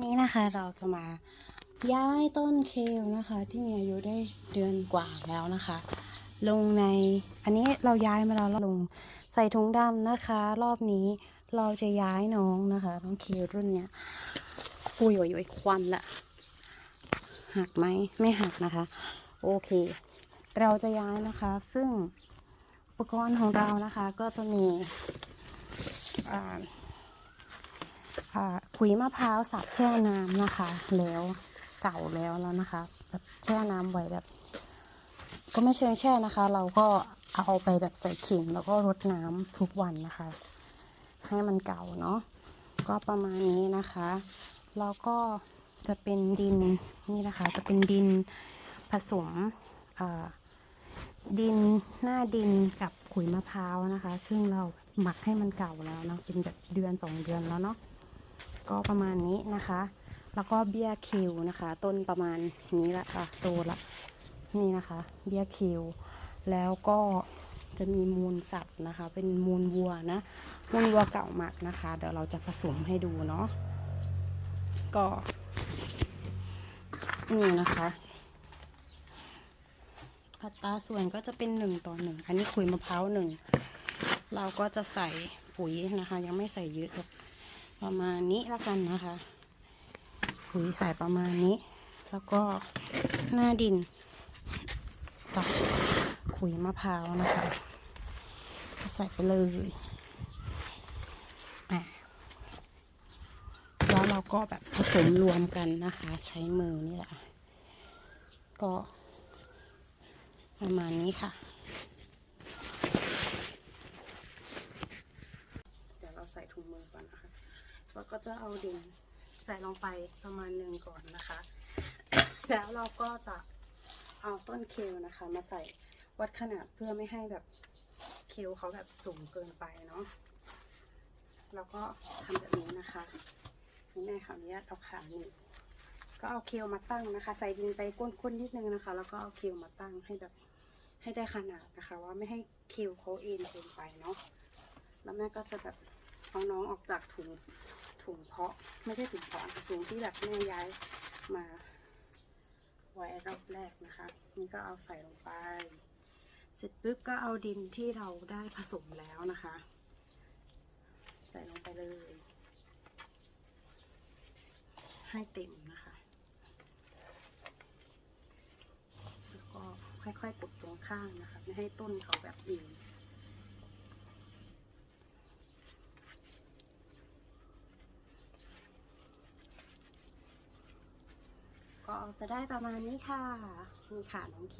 นี้นะคะเราจะมาย้ายต้นเคลนะคะ ที่มีอายุได้เดือนกว่าแล้วนะคะ ลงในอันนี้เราย้ายมาแล้วเราลงใส่ถุงดำนะคะ รอบนี้เราจะย้ายน้องนะคะน้องเคลรุ่นเนี้ยปุยโอยควันละหักไหมไม่หักนะคะ โอเค เราจะย้ายนะคะ ซึ่งอุปกรณ์ของเรานะคะก็จะมีอ่าอ่า ขุยมะพร้าวสับแช่น้ำนะคะ แล้วเก่าแล้วแล้วนะคะแบบแช่น้ำไว้แบบ ก็ไม่เชิงแช่นะคะ เราก็เอาไปแบบใส่ขิงแล้วก็รดน้ำทุกวันนะคะ ให้มันเก่าเนาะก็ประมาณนี้นะคะแล้วก็จะเป็นดินนี่นะคะ จะเป็นดินผสมดินหน้าดินกับขุยมะพร้าวนะคะ ซึ่งเราหมักให้มันเก่าแล้วเนาะเป็นแบบเดือนสองเดือนแล้วเนาะ ก็ประมาณนี้นะคะ แล้วก็เบี้ยคิวนะคะ ต้นประมาณนี้ละค่ะโตละนี่นะคะ เบี้ยคิว แล้วก็จะมีมูลสัตว์นะคะ เป็นมูลวัวนะ มูลวัวเก่าหมักนะคะ เดี๋ยวเราจะผสมให้ดูเนาะก็นี่นะคะอัตราส่วนก็จะเป็นหนึ่งต่อหนึ่งอันนี้ขุยมะพร้าวหนึ่งเราก็จะใส่ปุ๋ยนะคะ ยังไม่ใส่เยอะ ประมาณนี้แล้วกันนะคะขุยใส่ประมาณนี้ แล้วก็หน้าดินกับขุยมะพร้าวนะคะใส่ไปเลยอะแล้วเราก็แบบผสมรวมกันนะคะ ใช้มือนี่แหละ ก็ประมาณนี้ค่ะ เดี๋ยวเราใส่ถุงมือก่อนนะคะ แล้วก็จะเอาดินใส่ลงไปประมาณหนึ่งก่อนนะคะ แล้วเราก็จะเอาต้นเคลนะคะ มาใส่วัดขนาดเพื่อไม่ให้แบบเคลเขาแบบสูงเกินไปเนาะแล้วก็ทำแบบนี้นะคะนี่แม่ขออนุญาตเอาขาหนึ่ก็เอาเคลมาตั้งนะคะ ใส่ดินไปก้นๆนิดนึงนะคะ แล้วก็เอาเคลมาตั้งให้แบบให้ได้ขนาดนะคะ ว่าไม่ให้เคลเขาเอ็นเกินไปเนาะแล้วแม่ก็จะแบบเอาน้องออกจากถุง ถุงเพาะ ไม่ใช่ถุงเพาะถุงที่แบบแม่ย้ายมาไว้รอบแรกนะคะ นี่ก็เอาใส่ลงไป เสร็จปุ๊บก็เอาดินที่เราได้ผสมแล้วนะคะ ใส่ลงไปเลย ให้เต็มนะคะ แล้วก็ค่อยๆกดตรงข้างนะคะ ไม่ให้ต้นเขาแบบเอียง ก็จะได้ประมาณนี้ค่ะ นี่ค่ะน้องเค